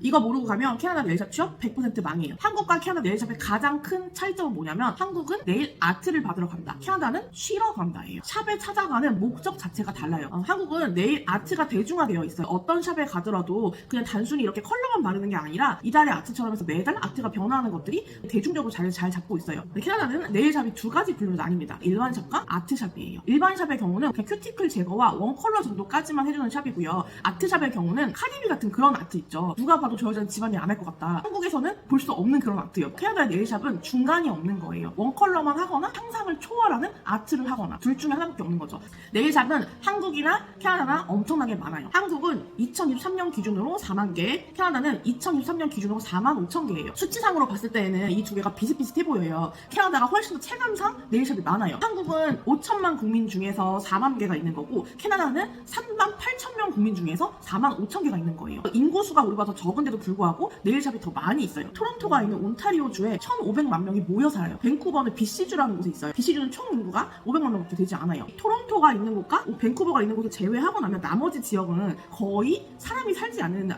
이거 모르고 가면 캐나다 네일샵 취업 100% 망해요. 한국과 캐나다 네일샵의 가장 큰 차이점은 뭐냐면 한국은 네일 아트를 받으러 간다. 캐나다는 쉬러 간다예요. 샵에 찾아가는 목적 자체가 달라요. 어, 한국은 네일 아트가 대중화되어 있어요. 어떤 샵에 가더라도 그냥 단순히 이렇게 컬러만 바르는 게 아니라 이달의 아트처럼 해서 매달 아트가 변화하는 것들이 대중적으로 자리를 잘 잡고 있어요. 캐나다는 네일샵이 두 가지 분류로 나뉩니다. 일반 샵과 아트 샵이에요. 일반 샵의 경우는 그냥 큐티클 제거와 원 컬러 정도까지만 해주는 샵이고요. 아트 샵의 경우는 카디비 같은 그런 아트 있죠. 누가 봐도 저 여자는 집안일 안 할 것 같다. 한국에서는 볼 수 없는 그런 아트예요. 캐나다의 네일샵은 중간이 없는 거예요. 원 컬러만 하거나 상상을 초월하는 아트를 하거나 둘 중에 하나밖에 없는 거죠. 네일샵은 한국이나 캐나다나 엄청나게 많아요. 한국은 2023년 기준으로 4만 개, 캐나다는 2023년 기준으로 4만 5천 개예요. 수치상으로 봤을 때는 이 두 개가 비슷비슷해 보여요. 캐나다가 훨씬 더 체감상 네일샵이 많아요. 한국은 5천만 국민 중에서 4만 개가 있는 거고 캐나다는 3만 8천 명 국민 중에서 4만 5천 개가 있는 거예요. 인구수가 우리보다 더 적은 데도 불구하고 네일샵이 더 많이 있어요. 토론토가 있는 온타리오주에 1,500만 명이 모여 살아요. 밴쿠버는 BC주라는 곳에 있어요. BC주는 총 인구가 500만 명밖에 되지 않아요. 토론토가 있는 곳과 밴쿠버가 있는 곳을 제외하고 나면 나머지 지역은 거의 사람이 살지 않는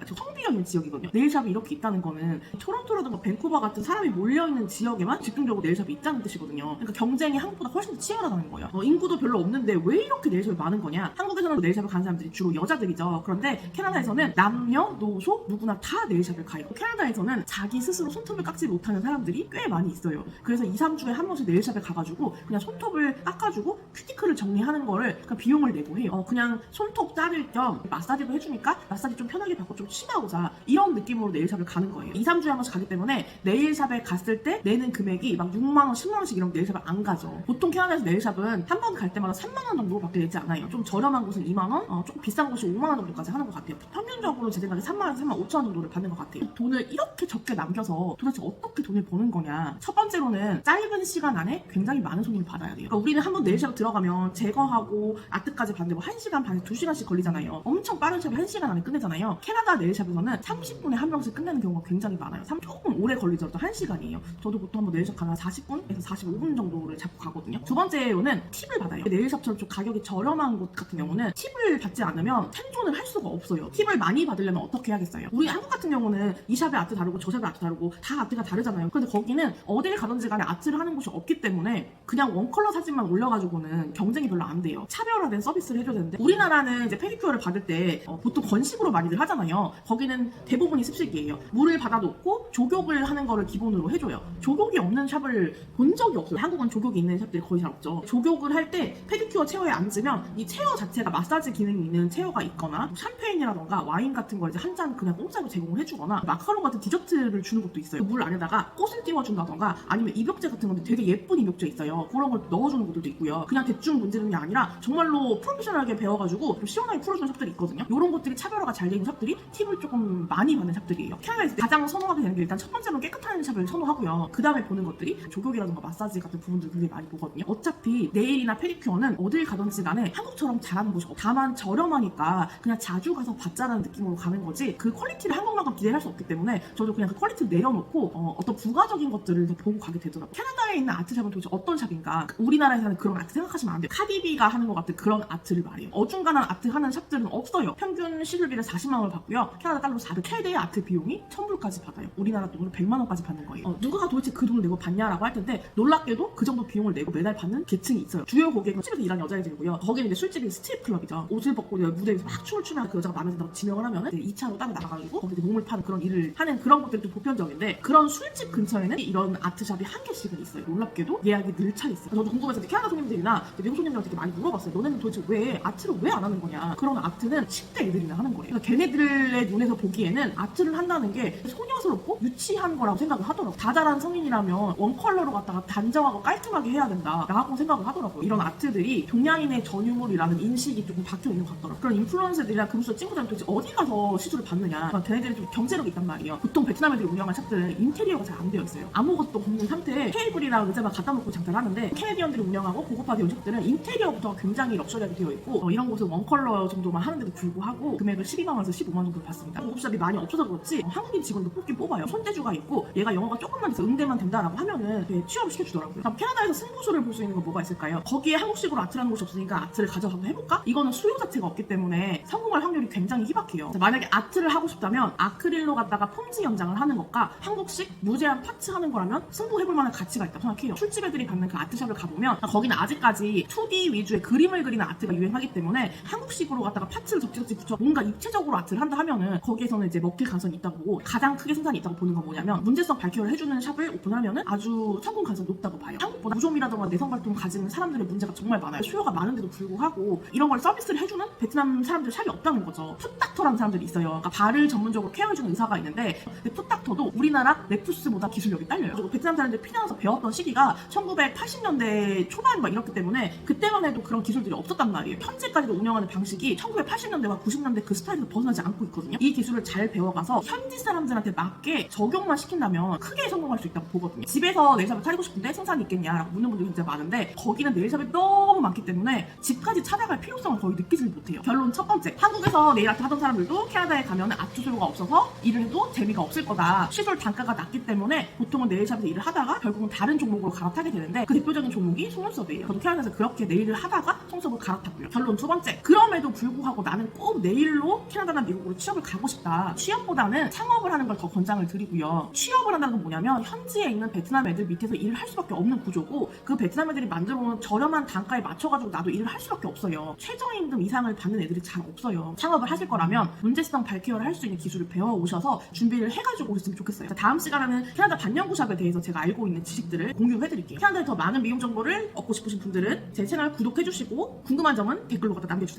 있는 지역이거든요. 네일샵이 이렇게 있다는 거는 토론토라든가 밴쿠버 같은 사람이 몰려있는 지역에만 집중적으로 네일샵이 있다는 뜻이거든요. 그러니까 경쟁이 한국보다 훨씬 더 치열하다는 거예요. 어, 인구도 별로 없는데 왜 이렇게 네일샵이 많은 거냐? 한국에서는 네일샵을 가는 사람들이 주로 여자들이죠. 그런데 캐나다에서는 남녀, 노소 누구나 다 네일샵을 가요. 캐나다에서는 자기 스스로 손톱을 깎지 못하는 사람들이 꽤 많이 있어요. 그래서 2, 3주에 한 번씩 네일샵에 가가지고 그냥 손톱을 깎아주고 큐티클을 정리하는 거를 그냥 비용을 내고 해요. 어, 그냥 손톱 자를 겸 마사지도 해주니까 마사지 좀 편하게 받고 좀 쉬나오자 이런 느낌으로 네일샵을 가는 거예요. 2, 3주에 한 번씩 가기 때문에 네일샵에 갔을 때 내는 금액이 막 6만원, 10만원씩 이런 네일샵을 안 가죠. 보통 캐나다에서 네일샵은 한 번 갈 때마다 3만원 정도 밖에 내지 않아요. 좀 저렴한 곳은 2만원, 어, 좀 비싼 곳이 5만원 정도까지 하는 것 같아요. 평균적으로 제 생각에 3만원, 3만 5천원 정도 를 받는 것 같아요. 돈을 이렇게 적게 남겨서 도대체 어떻게 돈을 버는 거냐. 첫 번째로는 짧은 시간 안에 굉장히 많은 손님을 받아야 돼요. 그러니까 우리는 한번 네일 샵 들어가면 제거하고 아트까지 받는데 뭐 1시간 반에서 2시간씩 걸리잖아요. 엄청 빠른 샵이 1시간 안에 끝내잖아요. 캐나다 네일 샵에서는 30분에 한 명씩 끝내는 경우가 굉장히 많아요. 삼- 조금 오래 걸리더라도 1시간이에요. 저도 보통 한번 네일샵 가면 40분에서 45분 정도를 잡고 가거든요. 두 번째로는 팁을 받아요. 네일샵처럼 좀 가격이 저렴한 곳 같은 경우는 팁을 받지 않으면 생존을 할 수가 없어요. 팁을 많이 받으려면 어떻게 해야겠어요? 우리 한국 같은 경우는 이 샵의 아트 다르고 저 샵의 아트 다르고 다 아트가 다르잖아요. 근데 거기는 어딜 가든지 간에 아트를 하는 곳이 없기 때문에 그냥 원컬러 사진만 올려가지고는 경쟁이 별로 안 돼요. 차별화된 서비스를 해줘야 되는데 우리나라는 이제 페디큐어를 받을 때 어, 보통 건식으로 많이들 하잖아요. 거기는 대부분이 습식이에요. 물을 받아놓고 조격을 하는 거를 기본으로 해줘요. 조격이 없는 샵을 본 적이 없어요. 한국은 조격이 있는 샵들이 거의 잘 없죠. 조격을 할 때 페디큐어 체어에 앉으면 이 체어 자체가 마사지 기능이 있는 체어가 있거나 뭐 샴페인이라던가 와인 같은 걸 이제 한 잔 그냥 공짜로 제 공을 해주거나 마카롱 같은 디저트를 주는 것도 있어요. 물 안에다가 꽃을 띄워준다던가 아니면 입욕제 같은 건데 되게 예쁜 입욕제 있어요. 그런 걸 넣어주는 곳들도 있고요. 그냥 대충 문지르는 게 아니라 정말로 프로페셔널하게 배워가지고 좀 시원하게 풀어주는 샵들이 있거든요. 이런 것들이 차별화가 잘 되는 샵들이 팁을 조금 많이 받는 샵들이에요. 캐나다에서 가장 선호하게 되는 게 일단 첫 번째로 깨끗한 샵을 선호하고요. 그 다음에 보는 것들이 조격이라든가 마사지 같은 부분들 굉장히 많이 보거든요. 어차피 네일이나 페디큐어는 어딜 가든지 간에 한국처럼 잘하는 곳이 없고 다만 저렴하니까 그냥 자주 가서 받자라는 느낌으로 가는 거지 그 퀄리티를 한국만큼 기대할 수 없기 때문에 저도 그냥 그 퀄리티를 내려놓고 어, 떤 부가적인 것들을 더 보고 가게 되더라고요. 캐나다에 있는 아트샵은 도대체 어떤 샵인가? 우리나라에서는 그런 아트 생각하시면 안 돼요. 카디비가 하는 것 같은 그런 아트를 말해요. 어중간한 아트 하는 샵들은 없어요. 평균 시술비를 40만 원을 받고요. 캐나다 달러 400. 최대 아트 비용이 1000불까지 받아요. 우리나라 돈으로 100만 원까지 받는 거예요. 어, 누가 도대체 그 돈을 내고 받냐라고 할 텐데 놀랍게도 그 정도 비용을 내고 매달 받는 계층이 있어요. 주요 고객은 술집에서 일하는 여자애들이고요. 거기는 이제 술집이 스트립 클럽이죠. 옷을 벗고 무대에서 막 춤을 추면 그 여자가 마음에 든다고 지명을 이제 2차로 따로 나가가지고 거기 이제 몸을 파는 그런 일을 하는 그런 것들이 좀 보편적인데 그런 술집 근처에는 이런 아트샵이 한 개씩은 있어요. 놀랍게도 예약이 늘 차 있어요. 저도 궁금해서 캐나다 손님들이나 미국 손님들한테 많이 물어봤어요. 너네는 도대체 왜 아트를 왜 안 하는 거냐? 그런 아트는 10대 애들이나 하는 거예요. 그러니까 걔네들의 눈에서 보기에는 아트를 한다는 게 소녀스럽고 유치한 거라고 생각을 하더라고요. 다 자란 성인이라면 원 컬러로 갖다가 단정하고 깔끔하게 해야 된다라고 생각을 하더라고요. 이런 아트들이 동양인의 전유물이라는 인식이 조금 바뀌어 있는 것 같더라고요. 그런 인플루언서들이나 금수 친구들은 도대체 어디 가서 시술을 받느냐. 그러니까 걔네들이 좀 경제력이 있단 말이에요. 보통 베트남 애들이 운영한 샵들은 인테리어가 잘 안 되어 있어요. 아무것도 없는 상태에 테이블이랑 의자만 갖다 놓고 장사를 하는데 캐네디언들이 운영하고 고급화 샵들은 인테리어부터 굉장히 럭셔리하게 되어 있고 어, 이런 곳은 원컬러 정도만 하는데도 불구하고 금액을 12만 원에서 15만 원 정도 받습니다. 고급샵이 많이 없어서 그렇지 어, 한국인 직원도 뽑긴 뽑아요. 손재주가 있고 얘가 영어가 조금만 돼서 응대만 된다라고 하면은 취업을 시켜주더라고요. 그럼 캐나다에서 승부수를 볼 수 있는 건 뭐가 있을까요? 거기에 한국식으로 아트라는 곳이 없으니까 아트를 가져가서 해볼까? 이거는 수요 자체가 없기 때문에 성공할 확률이 굉장히 희박해요. 자, 만약에 아트를 하고 싶다면 뭐냐면 아크릴로 갖다가 폼지 연장을 하는 것과 한국식 무제한 파츠 하는 거라면 승부해볼 만한 가치가 있다고 생각해요. 술집 애들이 받는 그 아트샵을 가보면 거기는 아직까지 2D 위주의 그림을 그리는 아트가 유행하기 때문에 한국식으로 갖다가 파츠를 적지적지 붙여 뭔가 입체적으로 아트를 한다 하면은 거기에서는 이제 먹힐 가능성이 있다고 보고 가장 크게 생산이 있다고 보는 건 뭐냐면 문제성 발표를 해주는 샵을 오픈하면은 아주 성공 가능성이 높다고 봐요. 한국보다 무좀이라던가 내성 발동 가지는 사람들의 문제가 정말 많아요. 수요가 많은데도 불구하고 이런 걸 서비스를 해주는 베트남 사람들 샵이 없다는 거죠. 풋닥터라는 사람들이 있어요. 그러니까 발을 전문적으로 케어해주는 의사가 있는데 근데 풋닥터도 우리나라 레푸스보다 기술력이 딸려요. 그리고 베트남 사람들이 피나와서 배웠던 시기가 1980년대 초반 막 이렇기 때문에 그때만 해도 그런 기술들이 없었단 말이에요. 현재까지도 운영하는 방식이 1980년대와 90년대 그 스타일에서 벗어나지 않고 있거든요. 이 기술을 잘 배워가서 현지 사람들한테 맞게 적용만 시킨다면 크게 성공할 수 있다고 보거든요. 집에서 네일샵을 차리고 싶은데 생산이 있겠냐라고 묻는 분들이 진짜 많은데 거기는 네일샵이 너무 많기 때문에 집까지 찾아갈 필요성을 거의 느끼지 못해요. 결론 첫 번째, 한국에서 네일 아트 하던 사람들도 캐나다에 가면 아트 수요가 없어서 일을 해도 재미가 없을 거다. 시설 단가가 낮기 때문에 보통은 네일샵에서 일을 하다가 결국은 다른 종목으로 갈아타게 되는데 그 대표적인 종목이 속눈썹이에요. 저도 캐나다에서 그렇게 네일을 하다가 속눈썹을 갈아탔고요. 결론 두 번째, 그럼에도 불구하고 나는 꼭 네일로 캐나다나 미국으로 취업을 가고 싶다. 취업보다는 창업을 하는 걸 더 권장을 드리고요. 취업을 한다는 건 뭐냐면 현지에 있는 베트남 애들 밑에서 일을 할 수밖에 없는 구조고 그 베트남 애들이 만들어 놓은 저렴한 단가에 맞춰가지고 나도 일을 할 수밖에 없어요. 최저임금 이상을 받는 애들이 잘 없어요. 창업을 하실 거라면 문제성 발케어를 할 수 있는 기술을 배워 오셔서 준비를 해가지고 오셨으면 좋겠어요. 자, 다음 시간에는 캐나다 반영구샵에 대해서 제가 알고 있는 지식들을 공유해드릴게요. 캐나다에 더 많은 미용 정보를 얻고 싶으신 분들은 제 채널 구독해주시 고 궁금한 점은 댓글로 갖다 남겨주세요.